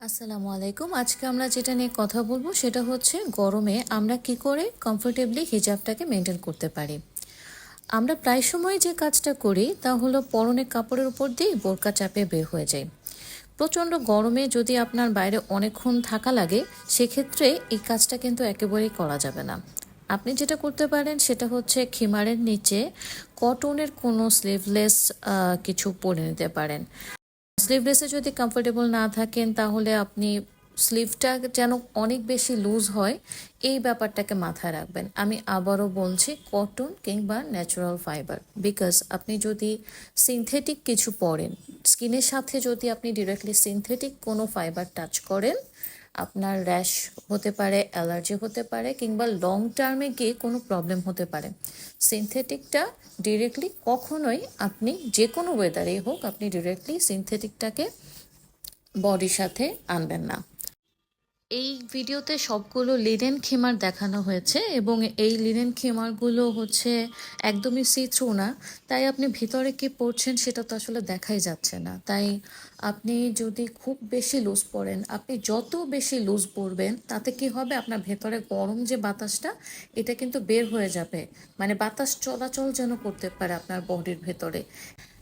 আসসালামু আলাইকুম। আজকে আমরা যেটা নিয়ে কথা বলব সেটা হচ্ছে গরমে আমরা কি করে কমফোর্টেবলি হিজাবটাকে মেনটেন করতে পারি। আমরা প্রায় সময় যে কাজটা করি তা হলো পরনে কাপড়ের উপর দিয়ে বোরকা চাপে বের হয়ে যায় প্রচণ্ড গরমে যদি আপনার বাইরে অনেকক্ষণ থাকা লাগে, সেক্ষেত্রে এই কাজটা কিন্তু একেবারেই করা যাবে না। আপনি যেটা করতে পারেন সেটা হচ্ছে খিমারের নিচে কটনের কোনো স্লিভলেস কিছু পরে নিতে পারেন। স্লিভলেসে যদি কমফোর্টেবল না থাকেন, তাহলে আপনি স্লিভটা যেন অনেক বেশি লুজ হয়, এই ব্যাপারটাকে মাথায় রাখবেন। আমি আবারও বলছি কটন কিংবা ন্যাচারাল ফাইবার বিকজ আপনি যদি সিনথেটিক কিছু পরেন স্কিনের সাথে যদি আপনি ডিরেক্টলি সিনথেটিক কোনো ফাইবার টাচ করেন আপনার র্যাশ হতে পারে অ্যালার্জি হতে পারে, কিংবা লং টার্মে গিয়ে কোনো প্রবলেম হতে পারে। সিনথেটিকটা ডিরেক্টলি কখনোই আপনি যে কোনো ওয়েদারেই হোক, আপনি ডিরেক্টলি সিনথেটিকটাকে বডির সাথে আনবেন না। এই ভিডিওতে সবগুলো লিনেন খেমার দেখানো হয়েছে এবং এই লিনেন খেমারগুলো হচ্ছে একদমই সি থ্রু না। তাই আপনি ভিতরে কি পড়ছেন সেটা তো আসলে দেখাই যাচ্ছে না। তাই আপনি যদি খুব বেশি লুজ পড়েন, আপনি যত বেশি লুজ পড়বেন, তাতে কি হবে? আপনার ভেতরে গরম যে বাতাসটা, এটা কিন্তু বের হয়ে যাবে। মানে বাতাস চলাচল যেন করতে পারে আপনার বডির ভেতরে।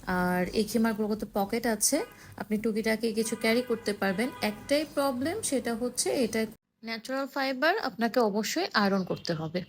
আর এই খেমারগুলোতে পকেট আছে। আপনি টুকিটাকে কিছু ক্যারি করতে পারবেন। একটাই প্রবলেম সেটা হচ্ছে এটা ন্যাচারাল ফাইবার আপনাকে অবশ্যই আয়রন করতে হবে।